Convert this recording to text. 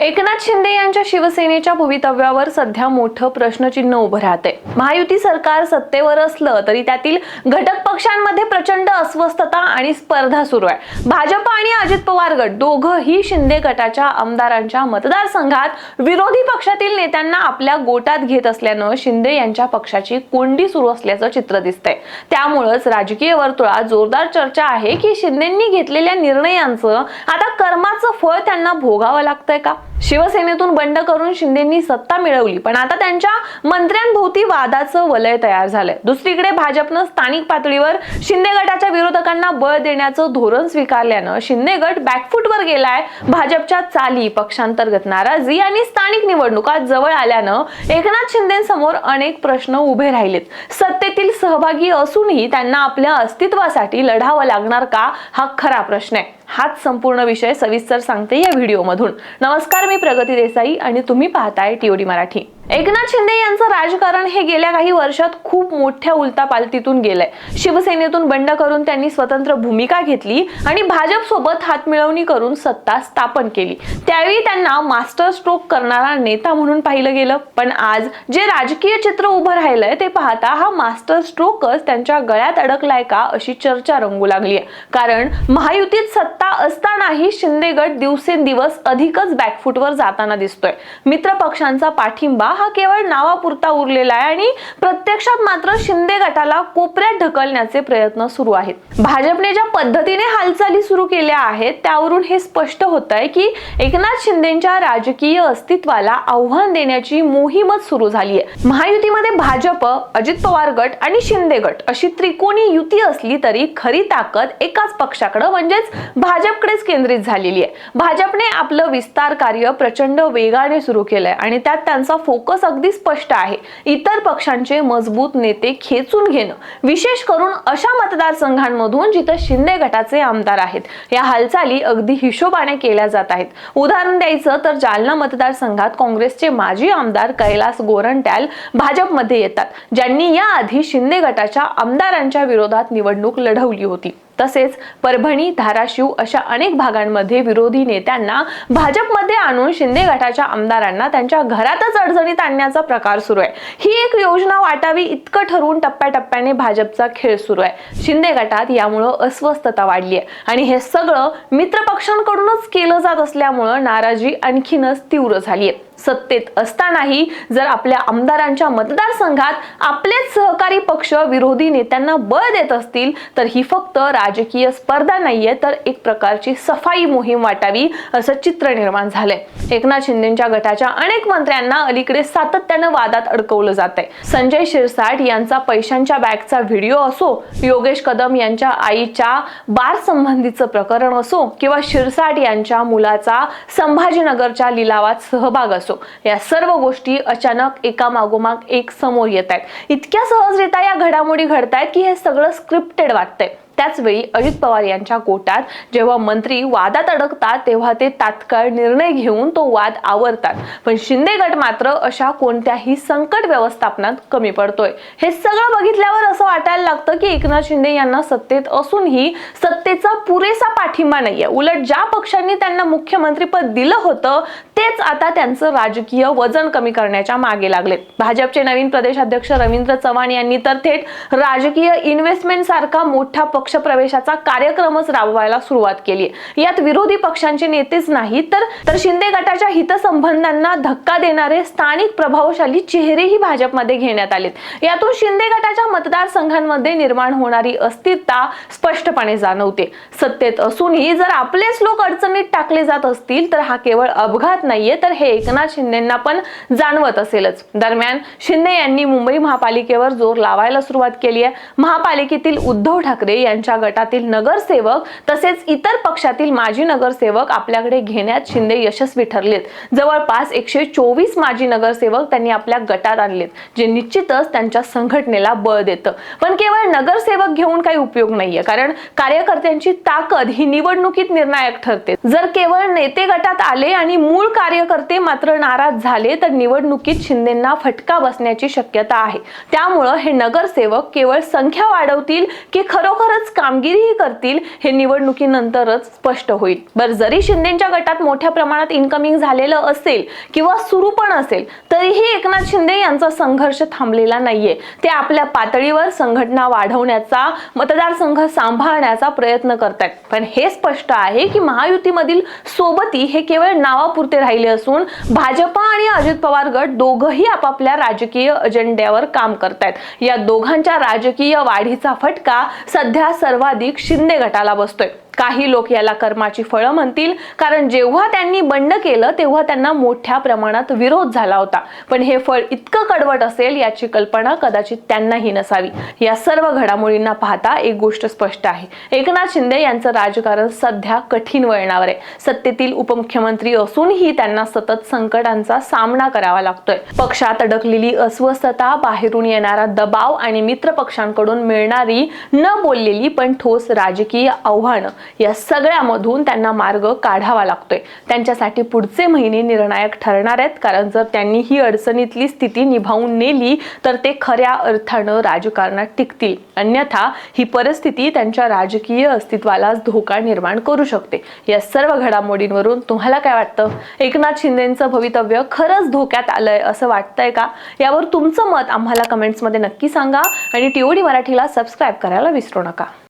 एकनाथ शिंदे यांच्या शिवसेनेच्या भवितव्यावर सध्या मोठं प्रश्नचिन्ह उभं राहते महायुती सरकार सत्तेवर असलं तरी त्यातील घटक पक्षांमध्ये प्रचंड अस्वस्थता आणि स्पर्धा सुरू आहे. भाजप आणि अजित पवार गट दोघंही शिंदे गटाच्या आमदारांच्या मतदारसंघात विरोधी पक्षातील नेत्यांना आपल्या गोटात घेत असल्यानं शिंदे यांच्या पक्षाची कोंडी सुरू असल्याचं चित्र दिसतंय. त्यामुळंच राजकीय वर्तुळात जोरदार चर्चा आहे की शिंदेंनी घेतलेल्या निर्णयांचं आता कर्माचं फळ त्यांना भोगावं लागतंय का? शिवसेनेतून बंड करून शिंदेंनी सत्ता मिळवली पण आता त्यांच्या मंत्र्यांभोवती वादाचं वलय तयार झालंय. दुसरीकडे भाजपनं स्थानिक पातळीवर शिंदे गटाच्या विरोधकांना बळ देण्याचं धोरण स्वीकारल्यानं शिंदे गट बॅकफूटवर गेलाय भाजपच्या चाली पक्षांतर्गत नाराजी आणि स्थानिक निवडणुका जवळ आल्यानं एकनाथ शिंदेसमोर अनेक प्रश्न उभे राहिलेत. सत्तेतील सहभागी असूनही त्यांना आपल्या अस्तित्वासाठी लढावं लागणार का? हा खरा प्रश्न आहे. हाच संपूर्ण विषय सविस्तर सांगते या व्हिडिओमधून. नमस्कार मी प्रगती देसाई आणि तुम्ही पाहताय टीओडी मराठी. एकनाथ शिंदे यांचं राजकारण हे गेल्या काही वर्षात खूप मोठ्या उलतापालतीतून गेलंय. शिवसेनेतून बंड करून त्यांनी स्वतंत्र भूमिका घेतली आणि भाजप सोबत हातमिळवणी करून सत्ता स्थापन केली. त्यावेळी त्यांना मास्टर स्ट्रोक करणारा नेता म्हणून पाहिलं गेलं. पण आज जे राजकीय चित्र उभं राहिलंय ते पाहता हा मास्टर स्ट्रोकच त्यांच्या गळ्यात अडकलाय का अशी चर्चा रंगू लागली आहे कारण महायुतीत सत्ता असतानाही शिंदे गट दिवसेंदिवस अधिकच बॅकफुटवर जाताना दिसतोय. मित्र पक्षांचा पाठिंबा हा केवळ नावापुरता उरलेला आहे आणि प्रत्यक्षात मात्र शिंदे गटाला कोपऱ्यात ढकलण्याचे प्रयत्न सुरू आहेत. भाजपने ज्या पद्धतीने हालचाली सुरू केल्या आहेत त्यावरून हे स्पष्ट होत आहे की एकनाथ शिंदेच्या राजकीय अस्तित्वाला आव्हान देण्याची मोहीमच सुरू झाली आहे. महायुतीमध्ये भाजप अजित पवार गट आणि शिंदे गट अशी त्रिकोणी युती असली तरी खरी ताकद एकाच पक्षाकडे म्हणजेच भाजपकडेच केंद्रित झालेली आहे. भाजपने आपलं विस्तार कार्य प्रचंड वेगाने सुरू केलंय आणि त्यात त्यांचा फोकस फोकस अगदी स्पष्ट आहे. इतर पक्षांचे मजबूत नेते खेचून घेणं. विशेष करून अशा मतदारसंघांमधून जिथं शिंदे गटाचे आमदार आहेत. या हालचाली अगदी हिशोबाने केल्या जात आहेत. उदाहरण द्यायचं तर जालना मतदारसंघात काँग्रेसचे माजी आमदार कैलास गोरंट्याल भाजपमध्ये येतात. ज्यांनी याआधी शिंदे गटाच्या आमदारांच्या विरोधात निवडणूक लढवली होती. तसेच परभणी धाराशिव अशा अनेक भागांमध्ये विरोधी नेत्यांना भाजपमध्ये आणून शिंदे गटाच्या आमदारांना त्यांच्या घरातच अडचणीत आणण्याचा प्रकार सुरू आहे. ही एक योजना वाटावी इतकं ठरवून टप्प्याटप्प्याने भाजपचा खेळ सुरू आहे. शिंदे गटात यामुळं अस्वस्थता वाढली आहे आणि हे सगळं मित्रपक्षांकडूनच केलं जात असल्यामुळं नाराजी आणखीनच तीव्र झाली आहे. सत्तेत असतानाही जर आपल्या आमदारांच्या मतदारसंघात आपलेच सहकारी पक्ष विरोधी नेत्यांना बळ देत असतील तर ही फक्त राजकीय स्पर्धा नाहीये तर एक प्रकारची सफाई मोहीम वाटावी असं चित्र निर्माण झालंय. एकनाथ शिंदेच्या गटाच्या अनेक मंत्र्यांना अलीकडे सातत्यानं वादात अडकवलं जात आहे संजय शिरसाट यांचा पैशांच्या बॅगचा व्हिडिओ असो योगेश कदम यांच्या आईच्या बार संबंधीचं प्रकरण असो किंवा शिरसाट यांच्या मुलाचा संभाजीनगरच्या लिलावात सहभाग असो या सर्व गोष्टी अचानक एका मागोमाग एक समोर येत आहेत. इतक्या सहजरित्या या घडामोडी घडतायत की हे सगळं स्क्रिप्टेड वाटतंय. त्याचवेळी अजित पवार यांच्या गोटात जेव्हा मंत्री वादात अडकतात तेव्हा ते तात्काळ निर्णय घेऊन तो वाद आवरतात. पण शिंदे गट मात्र अशा कोणत्याही संकट व्यवस्थापनात कमी पडतोय. हे सगळं बघितल्यावर असं वाटायला लागतं की एकनाथ शिंदे यांना सत्तेत असूनही सत्तेचा पुरेसा पाठिंबा नाहीये. उलट ज्या पक्षांनी त्यांना मुख्यमंत्रीपद दिलं होतं तेच आता त्यांचं राजकीय वजन कमी करण्याच्या मागे लागलेत. भाजपचे नवीन प्रदेशाध्यक्ष रवींद्र चव्हाण यांनी तर थेट राजकीय इन्व्हेस्टमेंट सारखा मोठा पक्ष प्रवेशाचा कार्यक्रमच राबवायला सुरुवात केली. यात विरोधी पक्षांचे नेतेच नाही तर तर शिंदे गटाच्या हितसंबंधांना धक्का देणारे स्थानिक प्रभावशाली चेहरेही भाजपमध्ये घेण्यात आलेत. यातून शिंदे गटाच्या मतदारसंघांमध्ये निर्माण होणारी अस्थिरता स्पष्टपणे जाणवते. सत्तेत असूनही जर आपलेच लोक अडचणीत टाकले जात असतील तर हा केवळ अपघात नाहीये तर हे एकनाथ शिंदेना पण जाणवत असेलच. दरम्यान शिंदे यांनी मुंबई महापालिकेवर जोर लावायला सुरुवात केली आहे महापालिकेतील उद्धव ठाकरे यांनी यांच्या गटातील नगरसेवक तसेच इतर पक्षातील माजी नगरसेवक आपल्याकडे घेण्यात शिंदे यशस्वी ठरलेत. जवळपास एकशे चोवीस माजी नगरसेवक त्यांनी आपल्या गटात आणलेत जे निश्चितच त्यांच्या संघटनेला बळ देतं. पण केवळ नगरसेवक घेऊन काही उपयोग नाहीये कारण कार्यकर्त्यांची ताकद ही निवडणुकीत निर्णायक ठरते. जर केवळ नेते गटात आले आणि मूळ कार्यकर्ते मात्र नाराज झाले तर निवडणुकीत शिंदेंना फटका बसण्याची शक्यता आहे. त्यामुळं हे नगरसेवक केवळ संख्या वाढवतील की खरोखरच कामगिरीही करतील हे निवडणुकीनंतरच स्पष्ट होईल. बरं जरी शिंदेच्या गटात मोठ्या प्रमाणात इन्कमिंग झालेलं असेल किंवा सुरू पण असेल तरीही एकनाथ शिंदे यांचा संघर्ष थांबलेला नाहीये. ते आपल्या पातळीवर संघटना वाढवण्याचा मतदारसंघ सांभाळण्याचा प्रयत्न करतायत. पण हे स्पष्ट आहे की महायुतीमधील सोबती हे केवळ नावापुरते राहिले असून भाजपा आणि अजित पवार गट दोघही आपापल्या राजकीय अजेंड्यावर काम करतायत. या दोघांच्या राजकीय वाढीचा फटका सध्या सर्वाधिक शिंदे गटाला बसतोय. काही लोक याला कर्माची फळं म्हणतील. कारण जेव्हा त्यांनी बंड केलं तेव्हा त्यांना मोठ्या प्रमाणात विरोध झाला होता. पण हे फळ इतकं कडवट असेल याची कल्पना कदाचित त्यांनाही नसावी. या सर्व घडामोडींना पाहता एक गोष्ट स्पष्ट आहे. एकनाथ शिंदे यांचं राजकारण सध्या कठीण वळणावर आहे. सत्तेतील उपमुख्यमंत्री असूनही त्यांना सतत संकटांचा सामना करावा लागतोय. पक्षात अडकलेली अस्वस्थता बाहेरून येणारा दबाव आणि मित्र पक्षांकडून मिळणारी न बोललेली पण ठोस राजकीय आव्हानं या सगळ्यामधून त्यांना मार्ग काढावा लागतोय. त्यांच्यासाठी पुढचे महिने निर्णायक ठरणार आहेत. कारण जर त्यांनी ही अडचणीतली स्थिती निभावून नेली तर ते खऱ्या अर्थानं राजकारणात टिकतील. अन्यथा ही परिस्थिती त्यांच्या राजकीय अस्तित्वालाच धोका निर्माण करू शकते. या सर्व घडामोडींवरून तुम्हाला काय वाटतं? एकनाथ शिंदेचं भवितव्य खरंच धोक्यात आलंय असं वाटतंय का? यावर तुमचं मत आम्हाला कमेंट्समध्ये नक्की सांगा आणि टीओडी मराठीला सबस्क्राईब करायला विसरू नका.